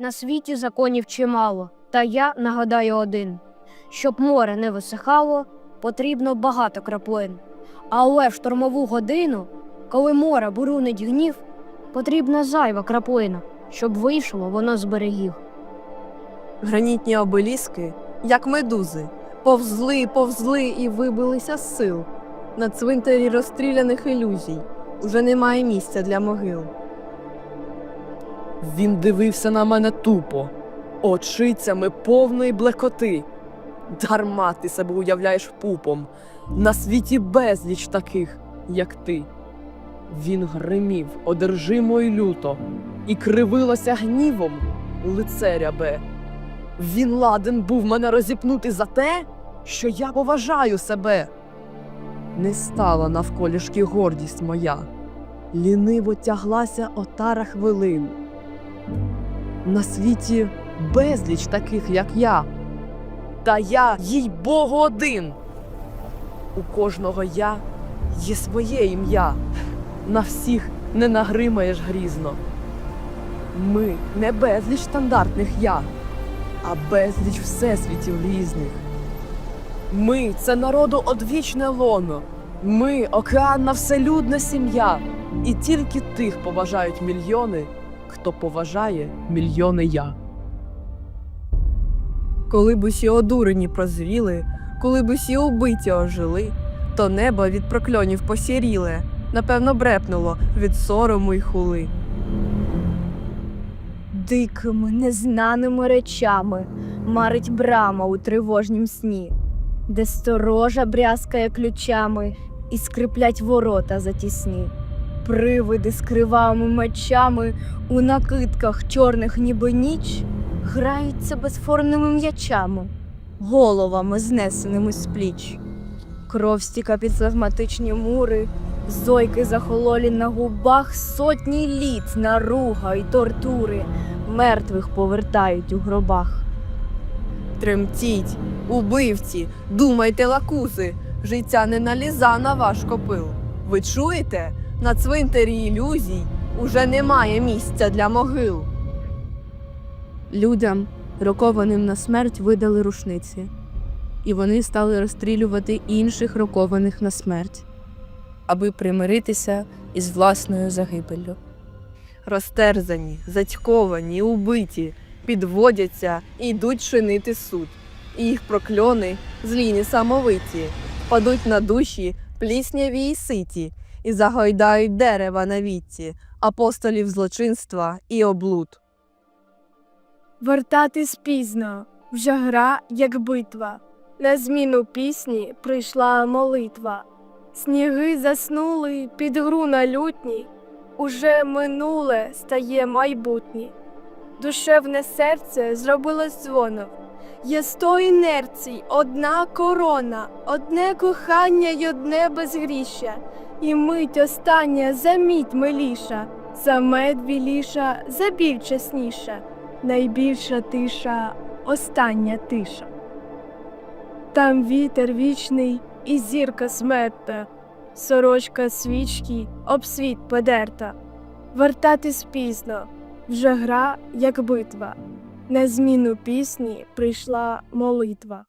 На світі законів чимало, та я нагадаю один: щоб море не висихало, потрібно багато краплин. Але в штормову годину, коли море бурунить гнів, потрібна зайва краплина, щоб вийшло воно з берегів. Гранітні обеліски, як медузи, повзли, повзли і вибилися з сил. На цвинтарі розстріляних ілюзій уже немає місця для могил. Він дивився на мене тупо, очицями повної блекоти. Дарма ти себе уявляєш пупом. На світі безліч таких, як ти. Він гримів одержимо й люто, і кривилося гнівом лице рябе. Він ладен був мене розіпнути за те, що я поважаю себе. Не стала навколішки гордість моя, ліниво тяглася отара хвилин. На світі безліч таких, як я. Та я, їй Богу, один. У кожного я є своє ім'я. На всіх не нагримаєш грізно. Ми не безліч стандартних я, а безліч всесвітів різних. Ми це народу одвічне лоно. Ми океанна вселюдна сім'я. І тільки тих поважають мільйони, хто поважає мільйони я. Коли б усі одурені прозріли, коли б усі убиті ожили, то небо від прокльонів посіріле, напевно, брепнуло від сорому й хули. Дикими, незнаними речами марить брама у тривожнім сні, де сторожа брязкає ключами і скриплять ворота затісні. Привиди з кривавими мечами у накидках чорних ніби ніч граються безформними м'ячами, головами знесеними з пліч. Кров стіка під флегматичні мури, зойки захололі на губах, сотні літ наруга й тортури мертвих повертають у гробах. Тремтіть, убивці, думайте, лакузи, життя не наліза на ваш копил. Ви чуєте? На цвинтарі ілюзій уже немає місця для могил. Людям, рокованим на смерть, видали рушниці, і вони стали розстрілювати інших рокованих на смерть, аби примиритися із власною загибеллю. Розтерзані, затьковані, убиті, підводяться і йдуть чинити суд. І їх прокльони, злі несамовиті, падуть на душі плісняві й ситі, і загойдають дерева на вітці, апостолів злочинства і облуд. Вертатись пізно, вже гра, як битва. На зміну пісні прийшла молитва. Сніги заснули під гру на лютні, уже минуле стає майбутнє. Душевне серце зробилось дзвоном. Є сто інерцій, одна корона, одне кохання й одне безгріща, і мить остання заміть миліша, за мед біліша, за біль чесніша найбільша тиша, остання тиша. Там вітер вічний і зірка смертна, сорочка свічки об світ подерта. Вертатись пізно, вже гра, як битва. На зміну пісні прийшла молитва.